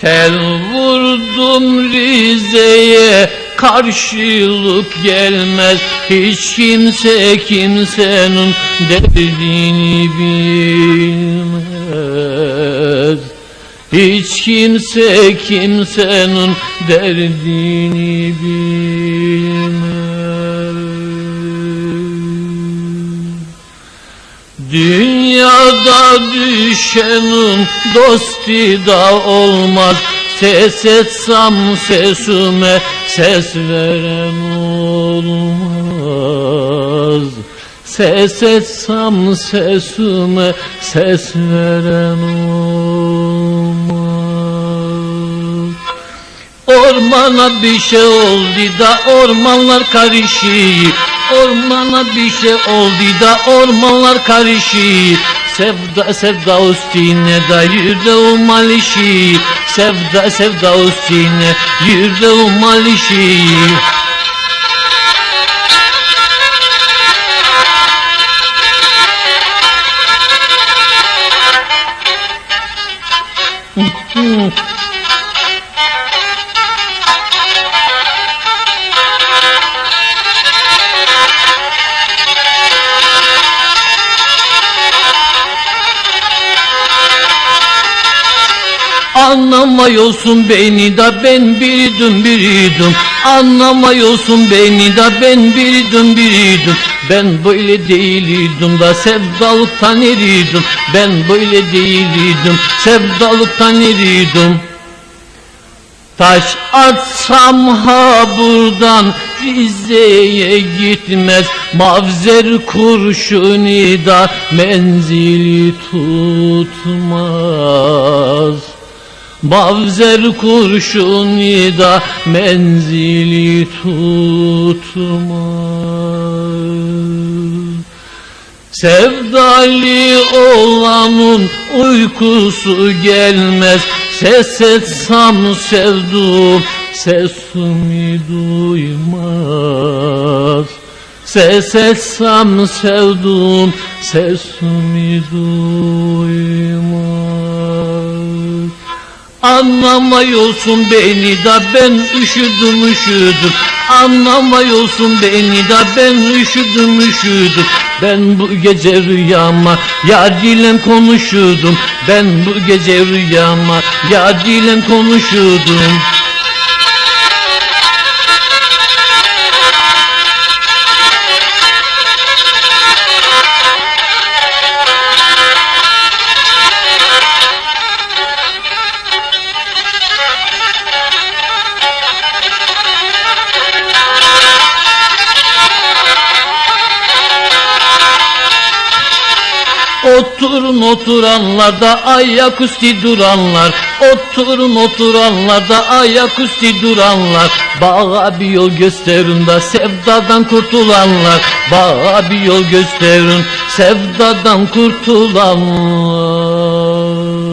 Tel vurdum Rize'ye karşılık gelmez. Hiç kimse kimsenin derdini bilmez. Hiç kimse kimsenin derdini bilmez. Dünyada düşenin dosti da olmaz. Ses etsem sesime ses veren olmaz. Ses etsem sesime ses veren olmaz. Ormana bir şey oldu da ormanlar karışıyor Ormana bir şey oldu da ormanlar karışıyor Sevda sevda üstüne da yüreğim alışıyor Sevda sevda üstüne yüreğim alışıyor Anlamıyorsun beni da ben biriydim biriydim Anlamıyorsun beni da ben biriydim biriydim Ben böyle değildim da sevdalıktan eriydim. Ben böyle değildim sevdalıktan eriydim. Taş atsam ha buradan Rize'ye gitmez. Mavzer kurşunu da menzili tutmaz Mavzer kurşunu da menzili tutmaz. Sevdali olanın uykusu gelmez. Ses etsem sevduğum sesimi duymaz. Ses etsem sevduğum sesimi duymaz Anlamıyorsun beni da ben üşüdüm üşüdüm. Anlamıyorsun beni da ben üşüdüm üşüdüm. Ben bu gece rüyama yar ile konuşurdum Ben bu gece rüyama yar ile konuşurdum Oturun oturanlar da ayaküstü duranlar. Oturun oturanlar da ayaküstü duranlar. Bağa bir yol gösterin da sevdadan kurtulanlar. Bağa bir yol gösterin sevdadan kurtulanlar